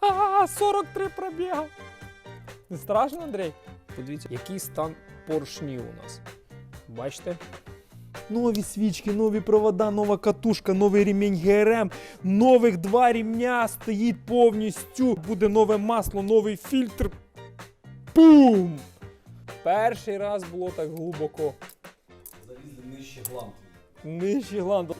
Ха-ха, 43 пробіга. Не страшно, Андрій? Подивіться, який стан поршнів у нас. Бачите? Нові свічки, нові провода, нова катушка, новий ремінь ГРМ, нових два рівня стоїть повністю. Буде нове масло, новий фільтр. Пум! Перший раз було так глибоко. Залізли нижче гланд. Нижче гланду.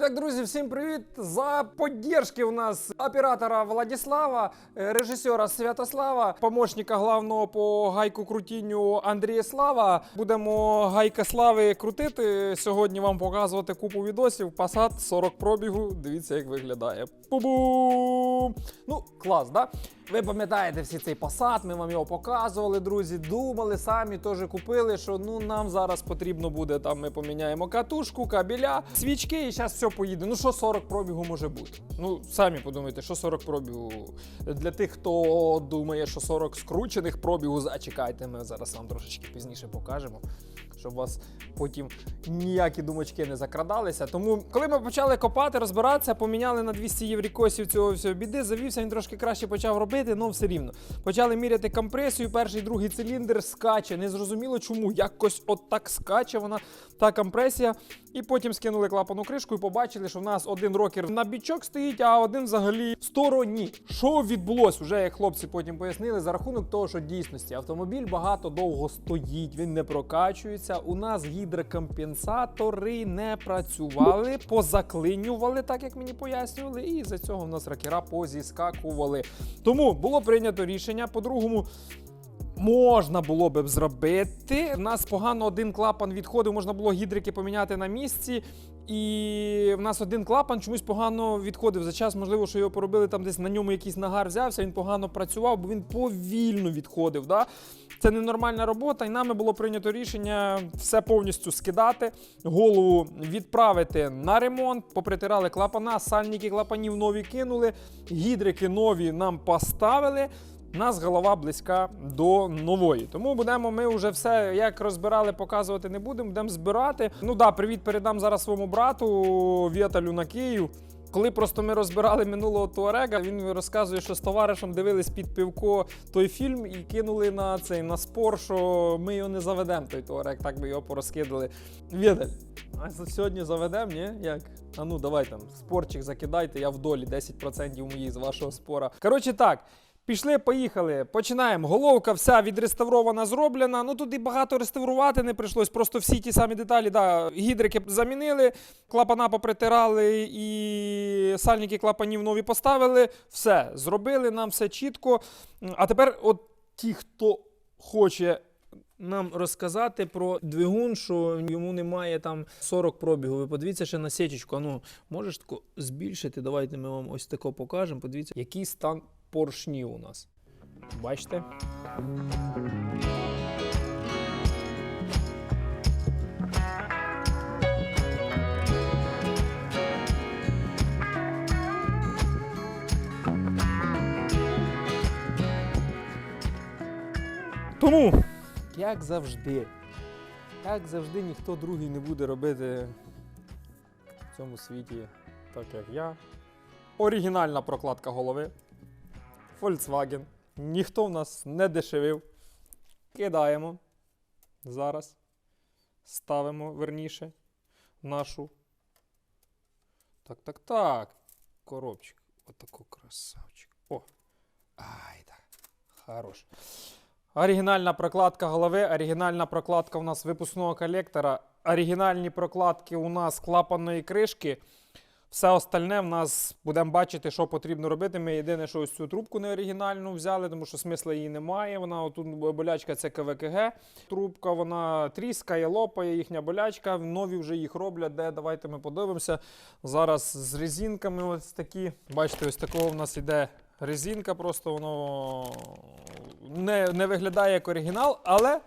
І так, друзі, всім привіт! За поддержки у нас оператора Владислава, е, режисера Святослава, помощника главного по гайку крутінню Андрія Слава. Будемо гайка слави крутити. Сьогодні вам показувати купу відосів. Passat 40 пробігу. Дивіться, як виглядає. Пу-бум! Ну, клас, да? Ви пам'ятаєте всі цей Passat, ми вам його показували, друзі. Думали, самі теж купили, що ну нам зараз потрібно буде. Там ми поміняємо катушку, кабеля, свічки, і зараз все поїде. Ну що 40 пробігу може бути? Ну самі подумайте, що 40 пробігу для тих, хто думає, що 40 скручених пробігу, зачекайте, ми зараз вам трошечки пізніше покажемо. Щоб вас потім ніякі думочки не закрадалися. Тому, коли ми почали копати, розбиратися, поміняли на 200 єврікосів цього всього біди, завівся, він трошки краще почав робити, але все рівно. Почали міряти компресію, перший, другий циліндр скаче. Незрозуміло чому. Якось от так скаче вона та компресія. І потім скинули клапану кришку і побачили, що в нас один рокер на бічок стоїть, а один взагалі в стороні. Що відбулось? Уже як хлопці потім пояснили, за рахунок того, що дійсності автомобіль багато довго стоїть, він не прокачується. У нас гідрокомпенсатори не працювали, позаклинювали, так як мені пояснювали, і за цього в нас ракера позіскакували. Тому було прийнято рішення. По-другому, Можна було би зробити. У нас погано один клапан відходив, можна було гідрики поміняти на місці. І в нас один клапан чомусь погано відходив. За час, можливо, що його поробили там десь на ньому якийсь нагар взявся, він погано працював, бо він повільно відходив. Да? Це ненормальна робота, і нами було прийнято рішення все повністю скидати, голову відправити на ремонт, попритирали клапана, сальники клапанів нові кинули, гідрики нові нам поставили. Нас голова близька до нової. Тому будемо ми вже все як розбирали, показувати не будемо. Будемо збирати. Ну да, привіт передам зараз своєму брату Віталю на Київ. Коли просто ми розбирали минулого Туарега, він розказує, що з товаришем дивились під пивко той фільм і кинули на цей на спор, що ми його не заведемо, той Туарег, так би його порозкидали. Віталь, а сьогодні заведемо, ні? Як? А ну давай там спорчик закидайте, я в долі 10% моїх з вашого спора. Коротше так. Пішли, поїхали. Починаємо. Головка вся відреставрована, зроблена. Ну тут і багато реставрувати не прийшлось. Просто всі ті самі деталі. Да, гідрики замінили, клапана попритирали і сальники клапанів нові поставили. Все, зробили нам все чітко. А тепер, от ті, хто хоче. Нам розказати про двигун, що йому немає там 40 пробігу. Ви подивіться ще на сечечку. Ну можеш тако збільшити? Давайте ми вам ось тако покажемо. Подивіться, який стан поршнів у нас. Бачите? Тому, як завжди, як завжди, ніхто другий не буде робити в цьому світі, так як я. Оригінальна прокладка голови. Volkswagen. Ніхто в нас не дешевив. Кидаємо. Зараз. Ставимо верніше нашу. Так, так, так. Коробчик. Отако красавчик. О. Ай, так. Хорош. Оригінальна прокладка голови, оригінальна прокладка у нас випускного колектора, оригінальні прокладки у нас клапанної кришки. Все остальне в нас будемо бачити, що потрібно робити. Ми єдине, що ось цю трубку не оригінальну взяли, тому що смисла її немає. Вона отут болячка це КВКГ. Трубка вона тріскає, лопає, їхня болячка. Нові вже їх роблять. Де давайте ми подивимося. Зараз з резинками ось такі. Бачите, ось такого в нас іде резинка, просто воно не, не виглядає як оригінал, але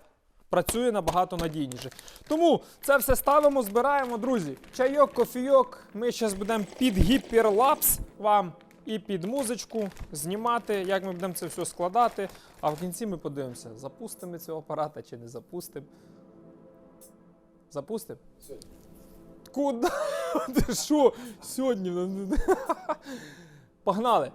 працює набагато надійніше. Тому це все ставимо, збираємо, друзі. Чайок, кофійок. Ми зараз будемо під гіперлапс вам і під музичку знімати, як ми будемо це все складати. А в кінці ми подивимося, запустимо цього апарата чи не запустимо. Запустимо? Сьогодні. Куда? Ти що? Сьогодні. Погнали!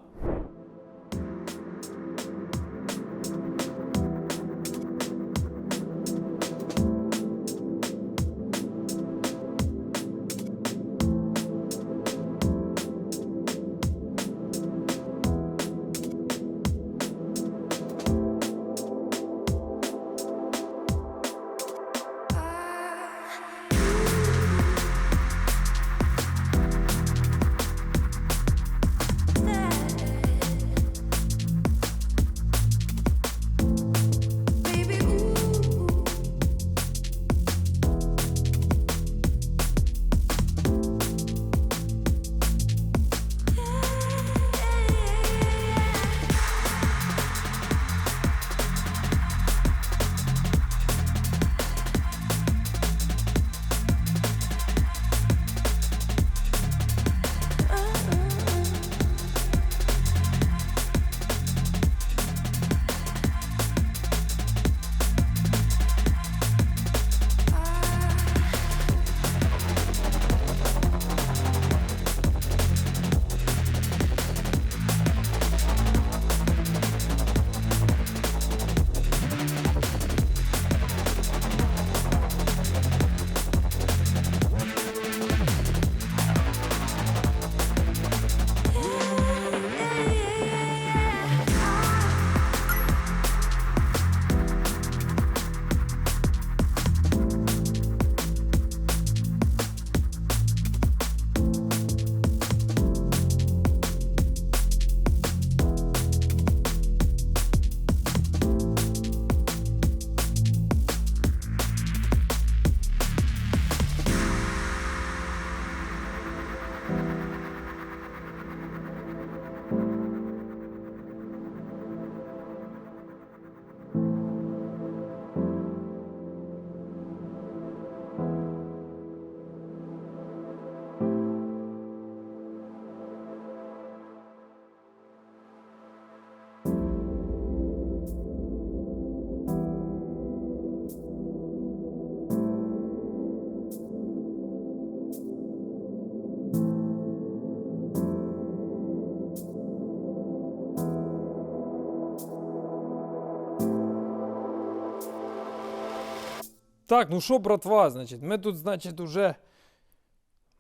Так, ну що, братва, значить, ми тут, значить, уже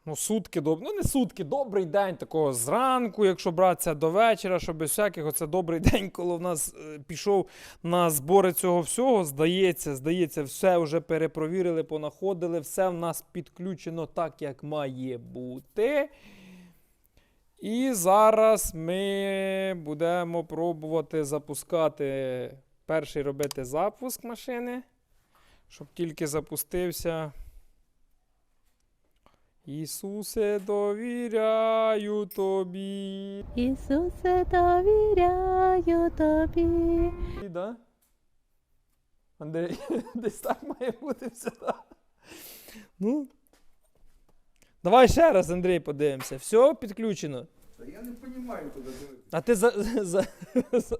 ну, сутки доб... Ну, не сутки, добрий день такого зранку, якщо братися до вечора, щоб без всяких, оце добрий день, коли в нас е, пішов на збори цього всього. Здається, здається, все вже перепровірили, понаходили, все в нас підключено так, як має бути. І зараз ми будемо пробувати запускати перший робити запуск машини щоб тільки запустився. Ісусе, довіряю тобі. Ісусе, довіряю тобі. І, Да? Андрій, десь так має бути все. да? Ну. Давай ще раз, Андрій, подивимося. Все підключено. Та я не розумію, куди дивитися. А ти за, за, за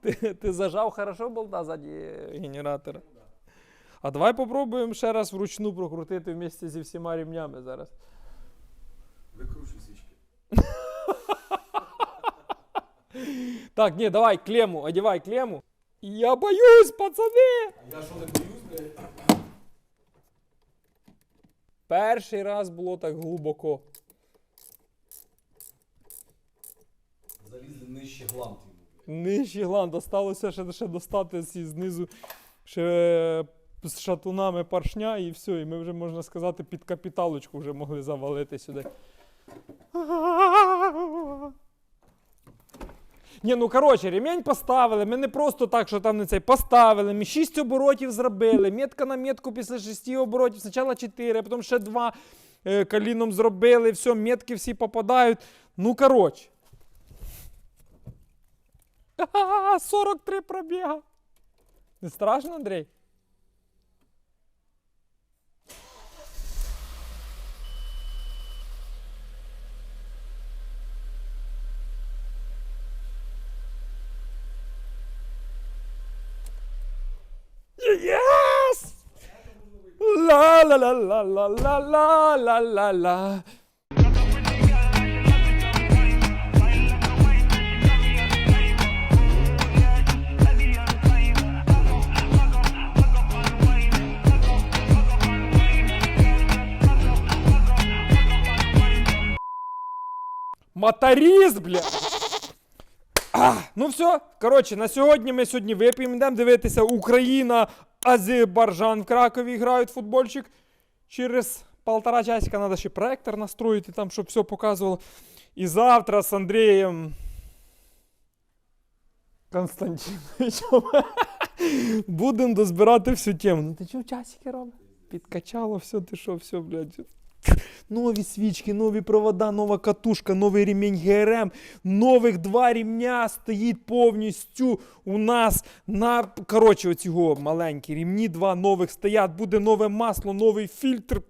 ти, ти зажав хорошо болта ззаді генератора? А давай попробуємо ще раз вручну прокрутити вместе зі всіма рівнями зараз. Викручу свічки. Так, ні, давай клему, одівай клему. Я боюсь, пацани! А я що не боюсь, блядь? Перший раз було так глибоко. Залізли нижче гланд йому. блядь. Нижчий гланд, осталося ще, ще достати знизу ще з шатунами паршня і все. І ми вже, можна сказати, під капіталочку вже могли завалити сюди. Ні, ну коротше, ремінь поставили. Ми не просто так, що там не цей поставили. Ми 6 оборотів зробили. Метка на метку після 6 оборотів. Спочатку 4, потім ще 2 е, коліном зробили. Все, метки всі попадають. Ну, коротше. 43 пробіга. Не страшно, Андрій? Моторист, бля. А, ну все, коротше, на сьогодні ми сьогодні вип'ємо, йдемо дивитися Україна, Азербайджан в Кракові грають футбольчик. Через полтора часика треба ще проектор настроїти, там, щоб все показувало. І завтра з Андрієм Константиновичем будемо дозбирати всю тему. Ну ти чого часики робиш? Підкачало все, ти що, все, блядь. Нові свічки, нові провода, нова катушка, новий ремінь ГРМ, нових два рівня стоїть повністю у нас на. Коротше, оцього маленькі рівні, два нових стоять, буде нове масло, новий фільтр.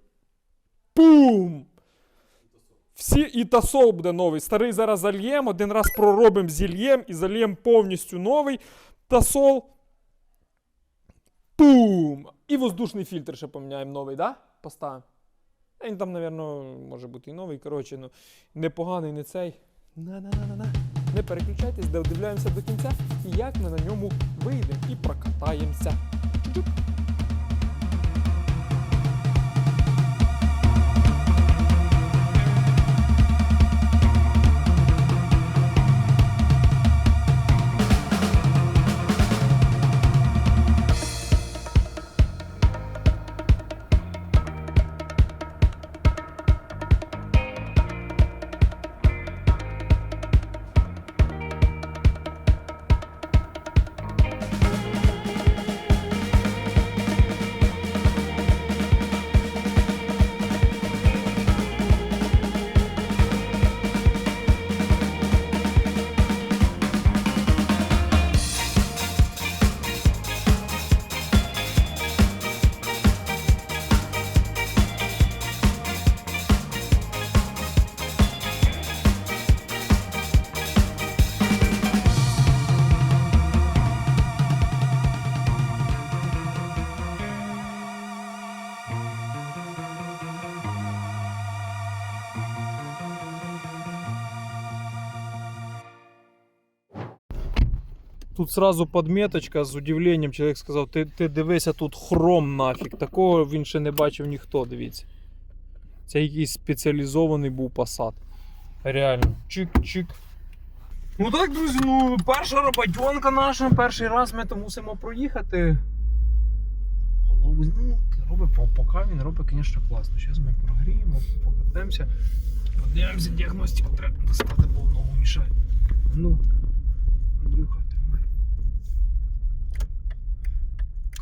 Пум! Всі і тасол буде новий. Старий зараз зальєм, один раз проробимо зільєм і зальєм повністю новий тасол. Пум! І воздушний фільтр ще поміняємо новий, да? Поставимо. Він там, мабуть, може бути і новий. Коротше, ну, непоганий, не цей. На-на-на-на-на. Не переключайтесь, додивляємося до кінця, і як ми на ньому вийдемо і прокатаємося. Чук. Тут сразу подметочка з удивленням. Чоловік сказав: ти, ти дивися, тут хром нафіг. Такого він ще не бачив ніхто, дивіться. Це якийсь спеціалізований був посад. Реально. Чик-чик. Ну так, друзі, ну перша роботьонка наша, перший раз ми то мусимо проїхати. Голову, ну, робить, поки він робить, звісно, класно. Зараз ми прогріємо, покатаємося. Подивимося діагностику, треба достати, бо ногу мішає. Ну,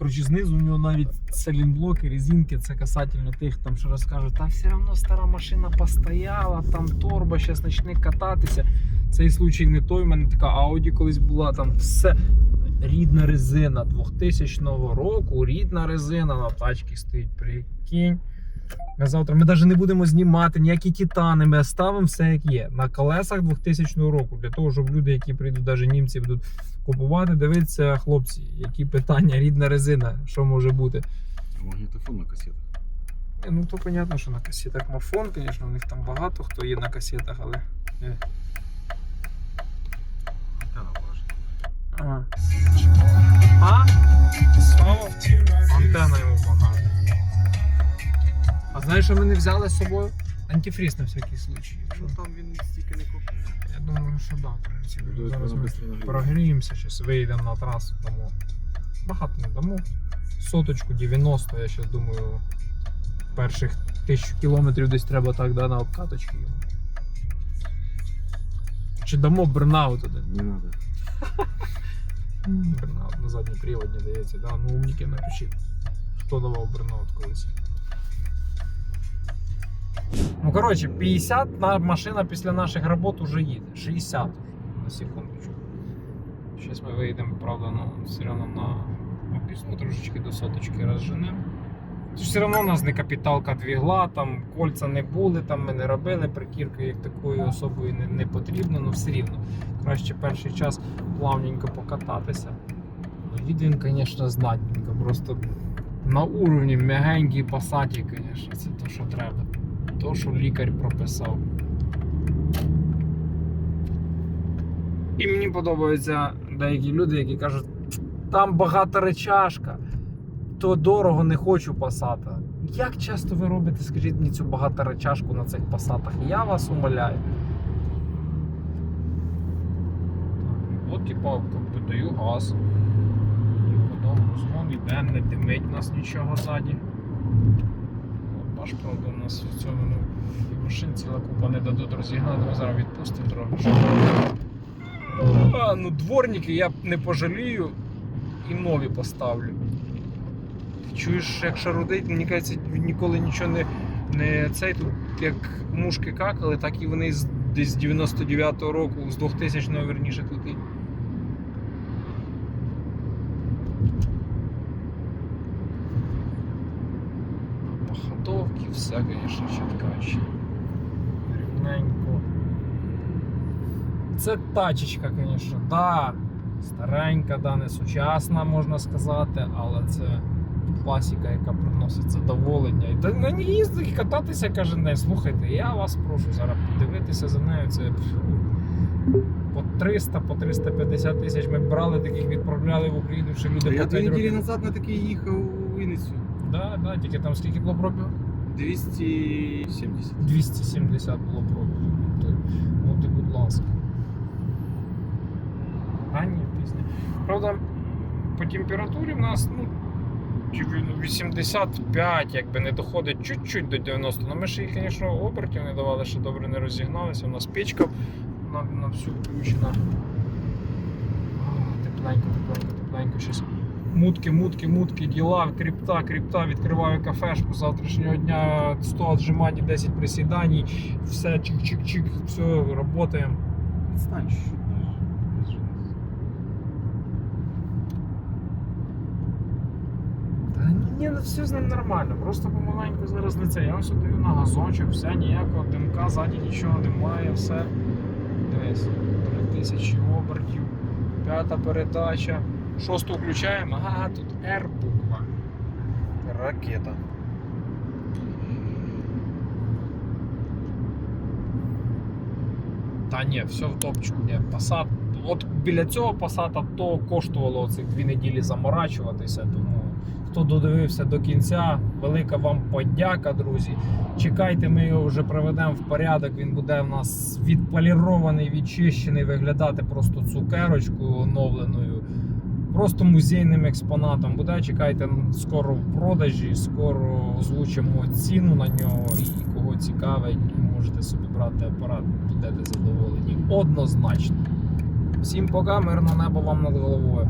Коротше, знизу у нього навіть селінблоки, резинки, це касательно тих, там що розкажуть, та все одно стара машина постояла, там торба, зараз почне кататися. Цей случай не той, у мене така Ауді колись була, там все. Рідна резина 2000 року, рідна резина на тачці стоїть, прикинь. На завтра ми навіть не будемо знімати ніякі титани, ми оставимо все як є. На колесах 2000 року, для того, щоб люди, які прийдуть, навіть німці будуть купувати, дивитися, хлопці, які питання, рідна резина, що може бути. Магнітофон на касетах. Ну то понятно, що на касетах мафон, звісно, у них там багато хто є на касетах, але. е. Антенна. Ага. А? Слава? Антенна йому погана. А знаєш, що ми не взяли з собою? Антифріз на всякий случай. якщо- Ну там він стільки не купив. Я думаю, що да, в принципі. Думаю, Зараз воно ми прогріємося, зараз виїдемо на трасу, дамо. Багато не дамо. Соточку 90, я зараз думаю, перших тисячу кілометрів десь треба так, да, на обкаточки. йому. Чи дамо бернаут один? Не надо. Бернаут на задній приводні дається, да? Ну умніки напишіть. Хто давав бернаут колись? Ну, коротше, 50 на машина після наших робот уже їде. 60 на секундочку. Зараз ми вийдемо, правда, ну, все одно на обісну трошечки до соточки розженемо. Все одно у нас не капіталка двігла, там кольця не були, там ми не робили, прикірки як такої особої не, не потрібно, але все рівно. Краще перший час плавненько покататися. Їде він, звісно, знатненько. Просто на уровні м'ягенький пасаті, звісно, це то, що треба. То, що лікар прописав. І мені подобаються деякі люди, які кажуть, там багата речашка, то дорого не хочу пасата. Як часто ви робите, скажіть мені цю багаторечашку на цих пасатах? Я вас умоляю. От, типа, как даю газ. Типу, дам розгон, іде, не димить нас нічого ззаді. Бач, правда, у нас в цьому ну, машин ціла купа не дадуть розігнати, зараз відпустимо трохи. щоб- А, ну дворники я не пожалію і нові поставлю. Чуєш, як шарудить, мені кажеться, ніколи нічого не, не цей тут, як мушки какали, так і вони десь з 99-го року, з 2000-го верніше тут і. Все, звісно, чіткаще. Рівненько. Це тачечка, звісно, да. Старенька, да, не сучасна, можна сказати, але це класика, яка приносить задоволення. І та на ній їздити і кататися кожен день. Слухайте, я вас прошу зараз подивитися за нею. Це по 300, по 350 тисяч ми брали таких, відправляли в Україну, що люди Я по дві 5 неділі назад на такий їхав у Вінницю. Да, да, тільки там скільки було пробігу? 270. 270 було пробігу. Ну, то- От і будь ласка. Ранні пісня. Правда, по температурі в нас ну, 85, якби не доходить чуть-чуть до 90. Ну ми ж їх, звісно, обертів не давали, що добре не розігналися. У нас печка на, на всю включена. Тепленько, тепленько, тепленько. Щось мутки, мутки, мутки, діла, крипта, крипта, відкриваю кафешку завтрашнього дня 100 віджимань, 10 присідань, все чик-чик-чик, все, працюємо. Відстань ні, ну все з ним нормально, просто помаленьку зараз не це. Я ось даю на газончик, все, ніякого димка, ззаді нічого немає, все. Дивись, 3000 обертів, п'ята передача. Шосту включаємо, ага, тут R буква. Ракета. Та ні, все в топчику. Ні, Passat. От біля цього Passat то коштувало цих дві неділі заморачуватися. Тому хто додивився до кінця, велика вам подяка, друзі. Чекайте, ми його вже приведемо в порядок. Він буде в нас відполірований, відчищений, виглядати просто цукерочкою оновленою. Просто музейним експонатом буде. Чекайте скоро в продажі, скоро озвучимо ціну на нього і кого цікавить, можете собі брати апарат, будете задоволені. Однозначно. Всім пока, Мирне небо вам над головою.